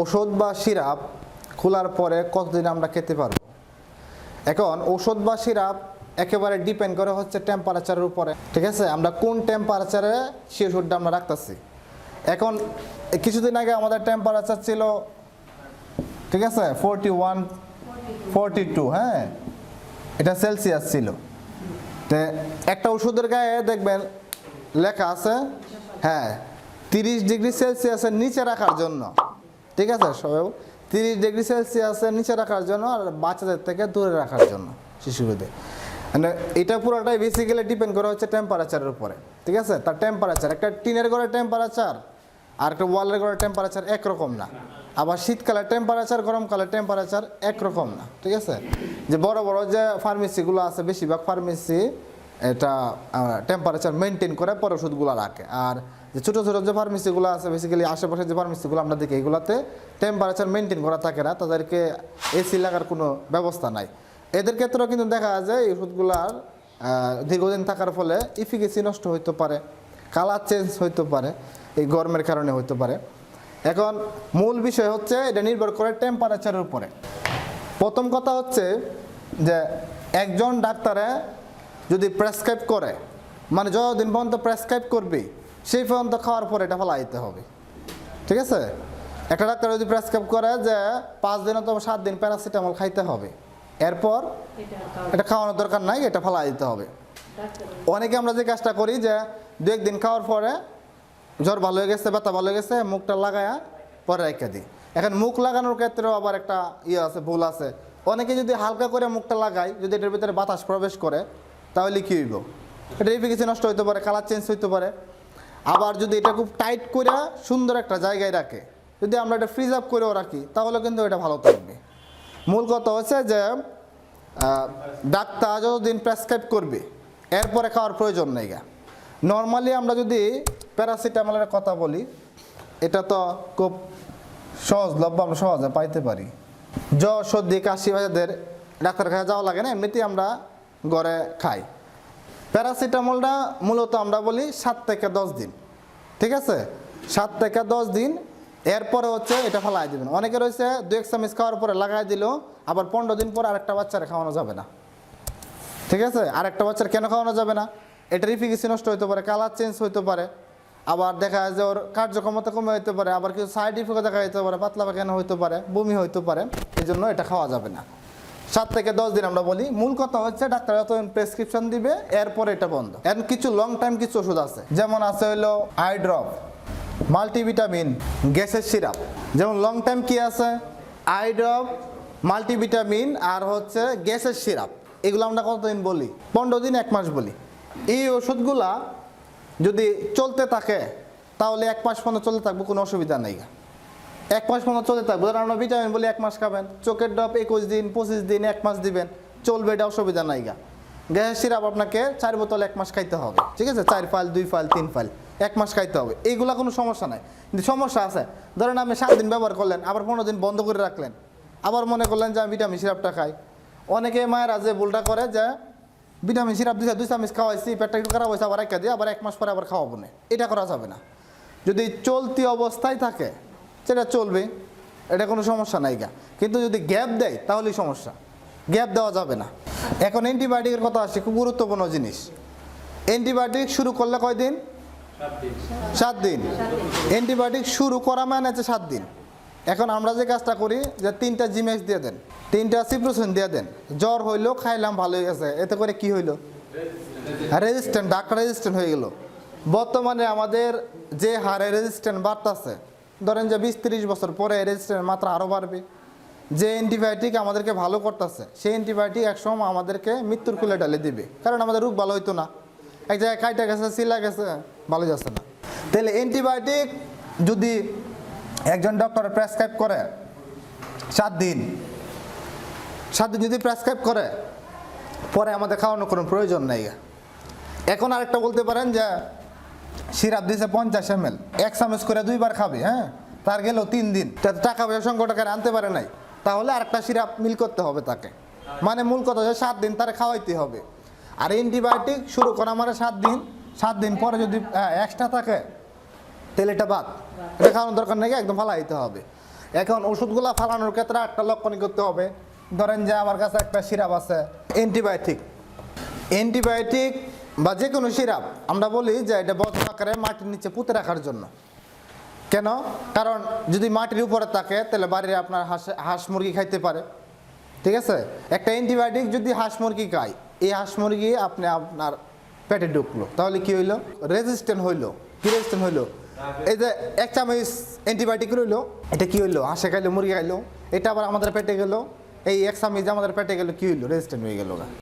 ওষুধ বা সিরাপ খোলার পরে কতদিন আমরা খেতে পারব? এখন ওষুধ বা সিরাপ একেবারে ডিপেন্ড করে হচ্ছে টেম্পারেচারের উপরে। ঠিক আছে? আমরা কোন টেম্পারেচারে সেই ওষুধটা আমরা রাখতেছি? এখন কিছুদিন আগে আমাদের টেম্পারেচার ছিল, ঠিক আছে? ফোরটি ওয়ান ফোরটি টু হ্যাঁ? এটা সেলসিয়াস ছিল। তো একটা ওষুধের গায়ে দেখবেন লেখা আছে হ্যাঁ তিরিশ ডিগ্রি সেলসিয়াসের নিচে রাখার জন্য। ঠিক আছে? সবাই তিরিশ ডিগ্রি সেলসিয়াসের নিচে রাখার জন্য আর বাচ্চাদের থেকে দূরে রাখার জন্য শিশুদের। মানে এটা পুরোটাই বেসিক্যালি ডিপেন্ড করে হচ্ছে টেম্পারেচারের উপরে, ঠিক আছে? তার টেম্পারেচার একটা টিনের ঘরের টেম্পারেচার আর একটা ওয়ালের ঘরের টেম্পারেচার একরকম না। আবার শীতকালে টেম্পারেচার গরমকালে টেম্পারেচার একরকম না, ঠিক আছে? যে বড় বড় যে ফার্মেসিগুলো আছে, বেশিরভাগ ফার্মেসি এটা টেম্পারেচার মেনটেন করে পরে ওষুধগুলো রাখে। আর যে ছোটো ছোটো যে ফার্মেসিগুলো আছে বেসিক্যালি আশেপাশে যে ফার্মেসিগুলো আমরা দেখি, এগুলোতে টেম্পারেচার মেনটেন করা থাকে না, তাদেরকে এসি লাগার কোনো ব্যবস্থা নাই। এদের ক্ষেত্রেও কিন্তু দেখা যায় এই ওষুধগুলার দীর্ঘদিন থাকার ফলে ইফিকেসি নষ্ট হইতে পারে কালার চেঞ্জ হইতে পারে, এই গরমের কারণে হইতে পারে। এখন মূল বিষয় হচ্ছে, এটা নির্ভর করে টেম্পারেচারের উপরে। প্রথম কথা হচ্ছে যে একজন ডাক্তারে যদি প্রেসক্রাইব করে মানে যতদিন পর্যন্ত প্রেসক্রাইব করবে, সেই পর্যন্ত খাওয়ার পরে এটা ফেলা দিতে হবে। ঠিক আছে? একটা ডাক্তার যদি প্রেসক্রাইব করে যে পাঁচ দিন অথবা সাত দিন প্যারাসিটামল খাইতে হবে, এরপর এটা খাওয়ানোর দরকার নাই, এটা ফেলা দিতে হবে। অনেকে আমরা যে কাজটা করি যে দু একদিন খাওয়ার পরে জ্বর ভালো হয়ে গেছে, ব্যথা ভালো হয়ে গেছে, মুখটা লাগায়া পরে রেখে দিই। এখন মুখ লাগানোর ক্ষেত্রেও আবার একটা ইয়ে আছে, ভুল আছে। অনেকে যদি হালকা করে মুখটা লাগায়, যদি এটার ভিতরে বাতাস প্রবেশ করে তাহলে কি হইব? এটা এফিকেসি নষ্ট হইতে পারে কালার চেঞ্জ হইতে পারে। আবার যদি এটা খুব টাইট করে সুন্দর একটা জায়গায় রাখে, যদি আমরা এটা ফ্রিজ আপ করেও রাখি, তাহলে কিন্তু এটা ভালো থাকবে। মূল কথা হচ্ছে যে ডাক্তার যতদিন প্রেসক্রাইব করবে, এরপরে খাওয়ার প্রয়োজন নেই গা। নর্মালি আমরা যদি প্যারাসিটামলের কথা বলি, এটা তো খুব সহজলভ্য আমরা সহজে পাইতে পারি। জ্বর সর্দি, কাশি বাজাদের ডাক্তার কাছে যাওয়া লাগে না, এমনিতেই আমরা ঘরে খাই। প্যারাসিটামলটা মূলত আমরা বলি সাত থেকে দশ দিন। ঠিক আছে? সাত থেকে দশ দিন। এরপরে হচ্ছে এটা ফেলাই দেবেন। অনেকে রয়েছে দু এক চামিচ খাওয়ার পরে লাগাই দিল, আবার পনেরো দিন পর আরেকটা বাচ্চারা খাওয়ানো যাবে না। ঠিক আছে? আরেকটা বাচ্চার কেন খাওয়ানো যাবে না? এটা ইফিকেসি নষ্ট হতে পারে, কালার চেঞ্জ হতে পারে। আবার দেখা যায় যে ওর কার্যক্ষমতা কমে হতে পারে, আবার কিছু সাইড ইফেক্ট দেখা যেতে পারে, পাতলা পায়খানা হইতে পারে, বমি হইতে পারে এই জন্য এটা খাওয়া যাবে না। সাত থেকে দশ দিন আমরা বলি। মূল কথা হচ্ছে ডাক্তার যত প্রেসক্রিপশন দিবে, এরপর এটা বন্ধ। এর কিছু লং টাইম কিছু ওষুধ আছে। যেমন আছে হইল আই ড্রপ মাল্টিভিটামিন গ্যাসের সিরাপ। যেমন লং টাইম কি আছে? আই ড্রপ মাল্টিভিটামিন আর হচ্ছে গ্যাসের সিরাপ। এগুলো আমরা কতদিন বলি? পনেরো দিন, এক মাস বলি। এই ওষুধগুলা যদি চলতে থাকে, তাহলে এক মাস পর্যন্ত চলতে থাকবে, কোনো অসুবিধা নেই এক মাস পর্যন্ত চলতে থাকবে। ধরুন আমরা ভিটামিন বলে এক মাস খাবেন, চোখের ড্রপ একুশ দিন, পঁচিশ দিন, এক মাস দিবেন, চলবে এটা অসুবিধা নাই গা। গ্যাসের সিরাপ আপনাকে চার বোতল এক মাস খাইতে হবে, ঠিক আছে? চার ফাইল, দুই ফাইল, তিন ফাইল, এক মাস খাইতে হবে। এইগুলা কোনো সমস্যা নাই। কিন্তু সমস্যা আছে, ধরেন আপনি সাত দিন ব্যবহার করলেন, আবার পনেরো দিন বন্ধ করে রাখলেন, আবার মনে করলেন যে আমি ভিটামিন সিরাপটা খাই। অনেকে মায়েরা যে ভুলটা করে যে ভিটামিন সিরাপ দিছে, দুই চামিচ খাওয়াইছি, পেটটা একটু খারাপ হয়েছে, আবার একটা দিয়ে আবার এক মাস পরে আবার খাওয়াবো না। এটা করা যাবে না। যদি চলতি অবস্থায় থাকে সেটা চলবে, এটা কোনো সমস্যা নাই গা। কিন্তু যদি গ্যাপ দেয়, তাহলেই সমস্যা। গ্যাপ দেওয়া যাবে না। এখন অ্যান্টিবায়োটিকের কথা আসছে, খুব গুরুত্বপূর্ণ জিনিস। অ্যান্টিবায়োটিক শুরু করলে কয়দিন সাত দিন। অ্যান্টিবায়োটিক শুরু করা মানে হচ্ছে সাত দিন। এখন আমরা যে কাজটা করি, যে তিনটা জিমেক্স দিয়ে দেন, তিনটা সিপ্রোসিন দিয়ে দেন। জ্বর হইল, খাইলাম, ভালো হয়ে গেছে। এতে করে কি হইল? রেজিস্ট্যান্ট ডাক্তার রেজিস্ট্যান্ট হয়ে গেল। বর্তমানে আমাদের যে হারে রেজিস্ট্যান্ট বাড়তেছে ধরেন যে বিশ তিরিশ বছর পরে রেজিস্ট্যান্ট মাত্রা আরও বাড়বে। যে অ্যান্টিবায়োটিক আমাদেরকে ভালো করতেছে, সেই অ্যান্টিবায়োটিক একসময় আমাদেরকে মৃত্যুর কুলে ডালে দিবে। কারণ আমাদের রোগ ভালো হইতো না। এক জায়গায় কাইটা গেছে সিলা গেছে, ভালো যাচ্ছে না। তাহলে অ্যান্টিবায়োটিক যদি একজন ডক্টর প্রেসক্রাইব করে, সাত দিন সাত দিন যদি প্রেসক্রাইব করে, পরে আমাদের খাওয়ানোর কোনো প্রয়োজন নেই। এখন আরেকটা বলতে পারেন যে সিরাপ দিয়েছে পঞ্চাশ এম এল এক চামচ করে দুইবার খাবে হ্যাঁ? তার গেলেও তিন দিন। টাকা পয়সা সংকটকারে আনতে পারে নাই। তাহলে আরেকটা সিরাপ মিল করতে হবে তাকে। মানে মূল কথা হচ্ছে সাত দিন তারে খাওয়াইতে হবে। আর অ্যান্টিবায়োটিক শুরু করা মানে সাত দিন। সাত দিন পরে যদি এক্সট্রা থাকে, তাহলে এটা বাদ। এটা খাওয়ানোর দরকার নেই, একদম ফালা দিতে হবে। এখন ওষুধগুলো ফালানোর ক্ষেত্রে একটা লক্ষণ করতে হবে। ধরেন যে আমার কাছে একটা সিরাপ আছে, অ্যান্টিবায়োটিক। অ্যান্টিবায়োটিক বা যে কোনো সিরাপ, আমরা বলি যে এটা বদ্ধ আকারে মাটির নিচে পুঁতে রাখার জন্য। কেন? কারণ যদি মাটির উপরে থাকে, তাহলে বাড়ির আপনার হাঁস হাঁস মুরগি খাইতে পারে। ঠিক আছে? একটা অ্যান্টিবায়োটিক যদি হাঁস মুরগি খায়, এই হাঁস মুরগি আপনি আপনার পেটে ঢুকলো। তাহলে কি হইল? রেজিস্ট্যান্ট হইল। কি রেজিস্ট্যান্ট হইল? এই যে এক চামচ অ্যান্টিবায়োটিক রইল, এটা কি হইল? হাঁসে খাইলো, মুরগি খাইলো, এটা আবার আমাদের পেটে গেলো। এই এক চামচ আমাদের পেটে গেলো, কি হইল? রেজিস্ট্যান্ট হয়ে গেলো